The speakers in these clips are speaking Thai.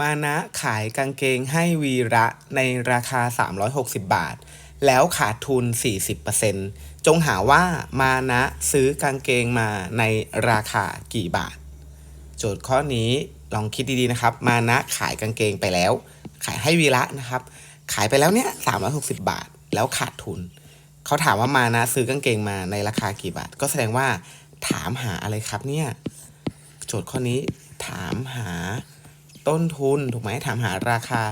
มานะขายกางเกงให้วีระในราคา 360 บาท แล้วขาดทุน 40%จงหาว่ามานะซื้อกางเกงมาในราคากี่บาท โจทย์ข้อนี้ลองคิดดีๆนะครับ มานะขายกางเกงไปแล้ว ขายให้วีระนะครับ ขายไปแล้วเนี่ย 360 บาท แล้วขาดทุน เขาถามว่ามานะซื้อกางเกงมาในราคากี่บาท ก็แสดงว่า ถามหาอะไรครับเนี่ย โจทย์ข้อนี้ถามหา ต้นทุนถูกไหมถามหาราคา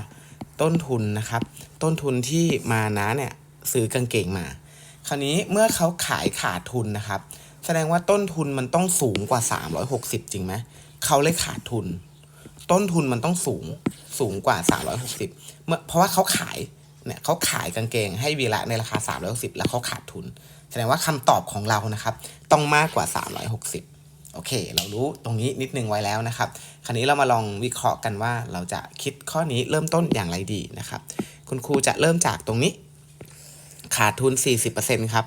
ต้นทุนนะครับ ต้นทุนที่มานะเนี่ยซื้อกางเกงมา คราวนี้เมื่อเขาขายขาดทุนนะครับ แสดงว่าต้นทุนมันต้องสูงกว่า 360 จริงไหมเขาเลยขาดทุน ต้นทุนมันต้องสูงสูงกว่า 360เมื่อเพราะว่าเขาขายเนี่ยเขาขายกางเกงให้วีระในราคา 360 แล้วเขาขาดทุน แสดงว่าคำตอบของเรานะครับ ต้องมากกว่า 360 โอเค เรารู้ตรงนี้นิดนึงไว้แล้วนะครับ คราวนี้เรามาลองวิเคราะห์กันว่าเราจะคิดข้อนี้เริ่มต้นอย่างไรดีนะครับ คุณครูจะเริ่มจากตรงนี้ ขาดทุน 40%ครับ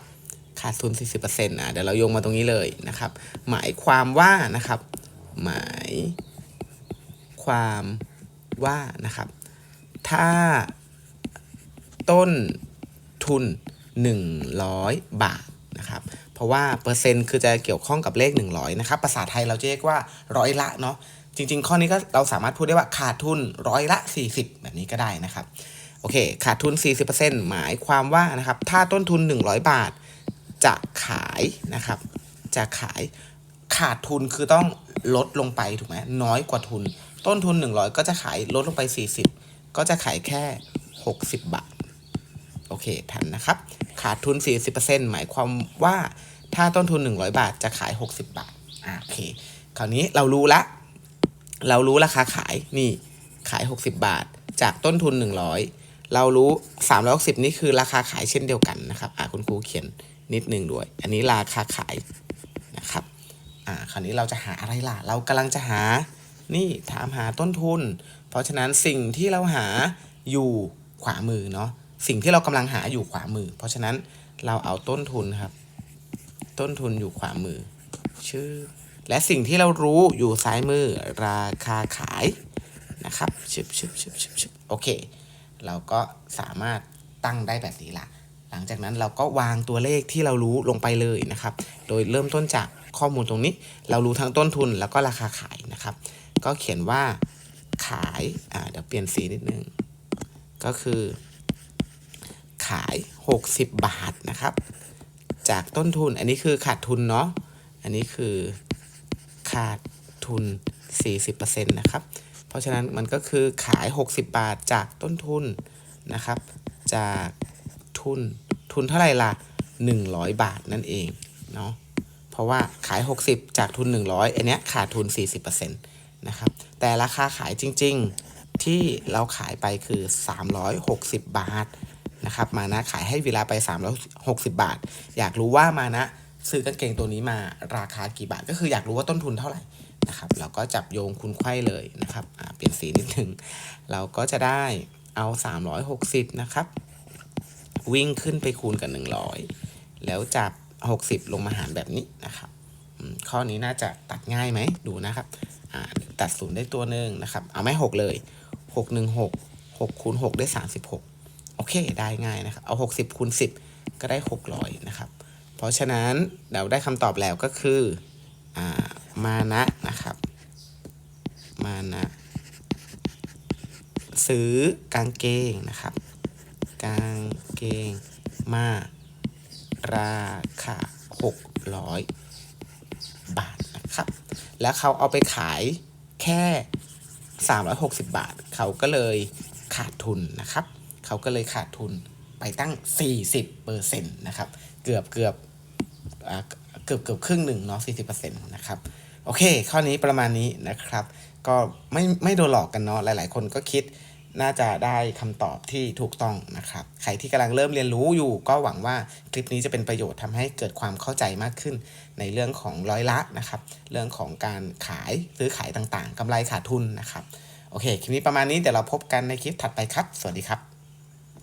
ขาดทุน 40%อะเดี๋ยวเราโยงมาตรงนี้เลยนะครับ หมายความว่านะครับ หมายความว่านะครับ ถ้าต้นทุน 100 บาทนะครับ เพราะว่าเปอร์เซ็นต์คือจะเกี่ยวข้องกับเลข 100นะครับภาษาไทยเราจะเรียกว่าร้อยละเนาะจริง ๆ ข้อนี้ก็เราสามารถพูดได้ว่าขาดทุนร้อยละ 40 แบบนี้ก็ได้นะครับโอเค ขาดทุน 40%หมายความว่านะครับถ้าต้นทุน 100 บาท จะขายนะครับจะขายขาดทุนคือต้องลดลงไปถูกไหมน้อยกว่าทุน ต้นทุน 100 ก็จะขายลดลงไป 40 ก็จะขายแค่ 60 บาท โอเคทันนะครับ ขาดทุน 40%หมายความว่าถ้าต้นทุน 100 บาทจะขาย 60 บาทอ่าโอเคคราวนี้เรารู้ละ เรารู้ราคาขายนี่ขาย 60 บาท จากต้นทุน 100 เรารู้ 360 นี่คือราคาขายเช่นเดียวกันนะครับอ่าคุณครูเขียนนิดนึงด้วย อันนี้ราคาขายนะครับอ่าคราวนี้เราจะหาอะไรล่ะ เรากำลังจะหานี่ถามหาต้นทุน เพราะฉะนั้นสิ่งที่เราหาอยู่ขวามือเนาะ สิ่งที่เรากำลังหาอยู่ขวามือ เพราะฉะนั้นเราเอาต้นทุนครับ ต้นทุนอยู่ขวามือ ชื่อ และสิ่งที่เรารู้อยู่ซ้ายมือราคาขายนะครับชึบชึบชึบชึบชึบโอเค เราก็สามารถตั้งได้แบบนี้ละหลังจากนั้นเราก็วางตัวเลขที่เรารู้ลงไปเลยนะครับ โดยเริ่มต้นจากข้อมูลตรงนี้ เรารู้ทั้งต้นทุนแล้วก็ราคาขายนะครับ ก็เขียนว่าขาย อ่า เดี๋ยวเปลี่ยนสีนิดนึง ก็คือ ขาย 60 บาทนะครับ จากต้นทุนอันนี้คือขาดทุนเนาะอันนี้คือขาดทุน 40%นะครับ เพราะฉะนั้นมันก็คือขาย 60 บาทจากต้นทุนนะครับ จากทุนทุนเท่าไหร่ล่ะ100 บาทนั่นเองเนาะเพราะว่าขาย 60 จากทุน 100 อันเนี้ยขาดทุน 40%นะครับ แต่ราคาขายจริง ๆที่เราขายไปคือ 360 บาท นะครับมานะขายให้เวลาไป 360 บาท อยากรู้ว่ามานะซื้อกางเกงตัวนี้มาราคากี่บาท ก็คืออยากรู้ว่าต้นทุนเท่าไหร่นะครับเราก็จับโยงคูณไข้เลยนะครับเปลี่ยนสีนิดนึง เราก็จะได้เอา 360 นะครับ วิ่งขึ้นไปคูณกับ 100 แล้วจับ 60 ลงมาหารแบบนี้นะครับ ข้อนี้น่าจะตัดง่ายไหมดูนะครับตัดศูนย์ได้ตัวหนึ่งนะครับ เอาไม่ 6 เลย 6 1 6 6คูณ6ได้ 36 โอเค ได้ง่ายนะครับ เอา 60คูณ10 ก็ได้ 600 นะครับ เพราะฉะนั้นเราได้คำตอบแล้วก็คืออมานะนะครับ มานะ ซื้อกางเกงนะครับ กางเกงมา ราคา 600 บาทนะครับ แล้วเขาเอาไปขายแค่ 360 บาท เขาก็เลยขาดทุนนะครับ เขาก็เลยขาดทุนไปตั้ง 40เปอร์เซ็นต์นะครับเกือบเกือบเกือบเกือบครึ่งหนึ่งเนาะ40เปอร์เซ็นต์นะครับโอเค ข้อนี้ประมาณนี้นะครับ ก็ไม่ไม่โดนหลอกกันเนาะหลาย ๆ คนก็คิดน่าจะได้คำตอบที่ถูกต้องนะครับ ใครที่กำลังเริ่มเรียนรู้อยู่ ก็หวังว่าคลิปนี้จะเป็นประโยชน์ทำให้เกิดความเข้าใจมากขึ้น ในเรื่องของร้อยละนะครับ เรื่องของการขายซื้อขายต่างๆกำไรขาดทุนนะครับ โอเค คลิปนี้ประมาณนี้เดี๋ยวเราพบกันในคลิปถัดไปครับ สวัสดีครับ